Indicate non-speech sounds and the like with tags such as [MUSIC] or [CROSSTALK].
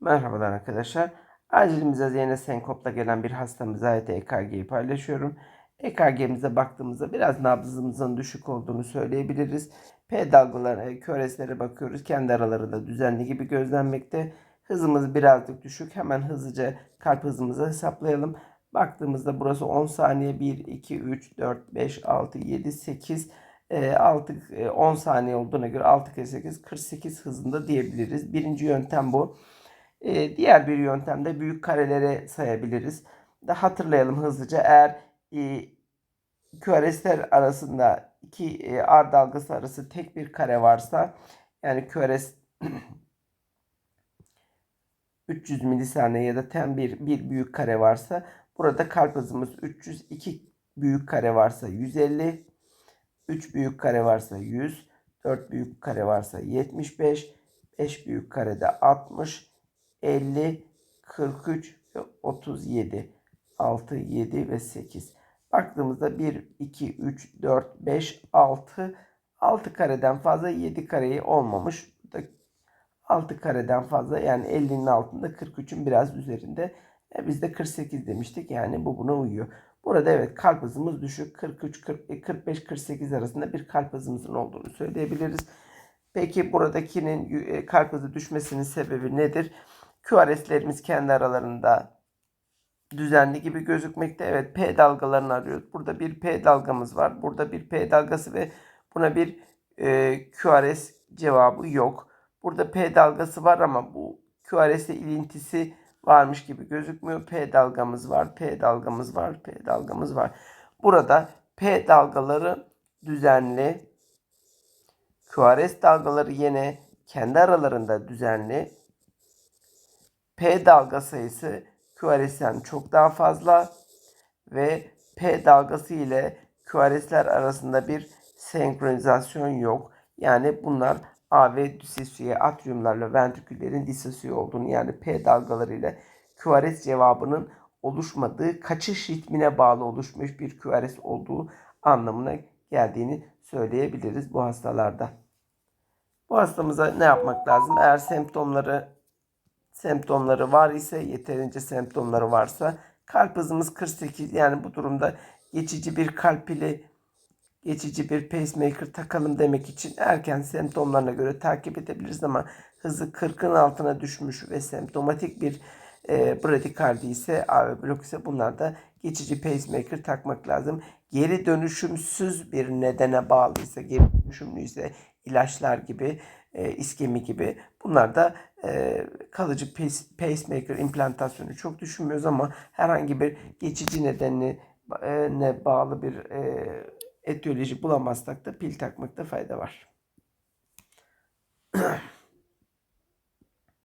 Merhabalar arkadaşlar. Acilimize yine senkopla gelen bir hastamıza ait EKG'yi paylaşıyorum. EKG'mize baktığımızda biraz nabzımızın düşük olduğunu söyleyebiliriz. P dalgalarına, köreslere bakıyoruz. Kendi aralarında düzenli gibi gözlenmekte. Hızımız birazcık düşük. Hemen hızlıca kalp hızımızı hesaplayalım. Baktığımızda burası 10 saniye 1, 2, 3, 4, 5, 6, 7, 8, 6, 10 saniye olduğuna göre 6 kere 8, 48 hızında diyebiliriz. Birinci yöntem bu. Ee, diğer bir yöntemde büyük karelere sayabiliriz. De hatırlayalım hızlıca. Eğer e, arasında iki e, R dalgası arası tek bir kare varsa yani QRS [CLEARS THROAT] 300 milisaniye ya da tem bir, bir büyük kare varsa burada kalp hızımız 300, 2 büyük kare varsa 150, 3 büyük kare varsa 100, 4 büyük kare varsa 75, 5 büyük karede 60, 50, 43 ve 37. 6, 7 ve 8. Baktığımızda 1, 2, 3, 4, 5, 6. 6 kareden fazla 7 kareyi olmamış. Burada 6 kareden fazla yani 50'nin altında 43'ün biraz üzerinde. E biz de 48 demiştik yani bu buna uyuyor. Burada evet kalp hızımız düşük. 43, 40, 45, 48 arasında bir kalp hızımızın olduğunu söyleyebiliriz. Peki buradakinin e, kalp hızı düşmesinin sebebi nedir? QRS'lerimiz kendi aralarında düzenli gibi gözükmekte. Evet P dalgalarını arıyoruz. Burada bir P dalgamız var. Burada bir P dalgası ve buna bir e, QRS cevabı yok. Burada P dalgası var ama bu QRS ile ilintisi varmış gibi gözükmüyor. P dalgamız var, P dalgamız var, P dalgamız var. Burada P dalgaları düzenli. QRS dalgaları yine kendi aralarında düzenli. P dalga sayısı QRS'den çok daha fazla ve P dalgası ile QRS'ler arasında bir senkronizasyon yok. Yani bunlar AV disosiye atriumlarla ventriküllerin disosiye olduğunu yani P dalgaları ile QRS cevabının oluşmadığı kaçış ritmine bağlı oluşmuş bir QRS olduğu anlamına geldiğini söyleyebiliriz bu hastalarda. Bu hastamıza ne yapmak lazım? Eğer semptomları semptomları var ise yeterince semptomları varsa kalp hızımız 48 yani bu durumda geçici bir kalp pili geçici bir pacemaker takalım demek için erken semptomlarına göre takip edebiliriz ama hızı 40'ın altına düşmüş ve semptomatik bir e, bradikardi ise AV blok ise bunlarda geçici pacemaker takmak lazım. Geri dönüşümsüz bir nedene bağlıysa, geri dönüşümlü ise ilaçlar gibi, e, iskemi gibi bunlar da e, kalıcı pacemaker implantasyonu çok düşünmüyoruz ama herhangi bir geçici nedenine ne bağlı bir e, etiyoloji bulamazsak da pil takmakta fayda var. [CLEARS THROAT]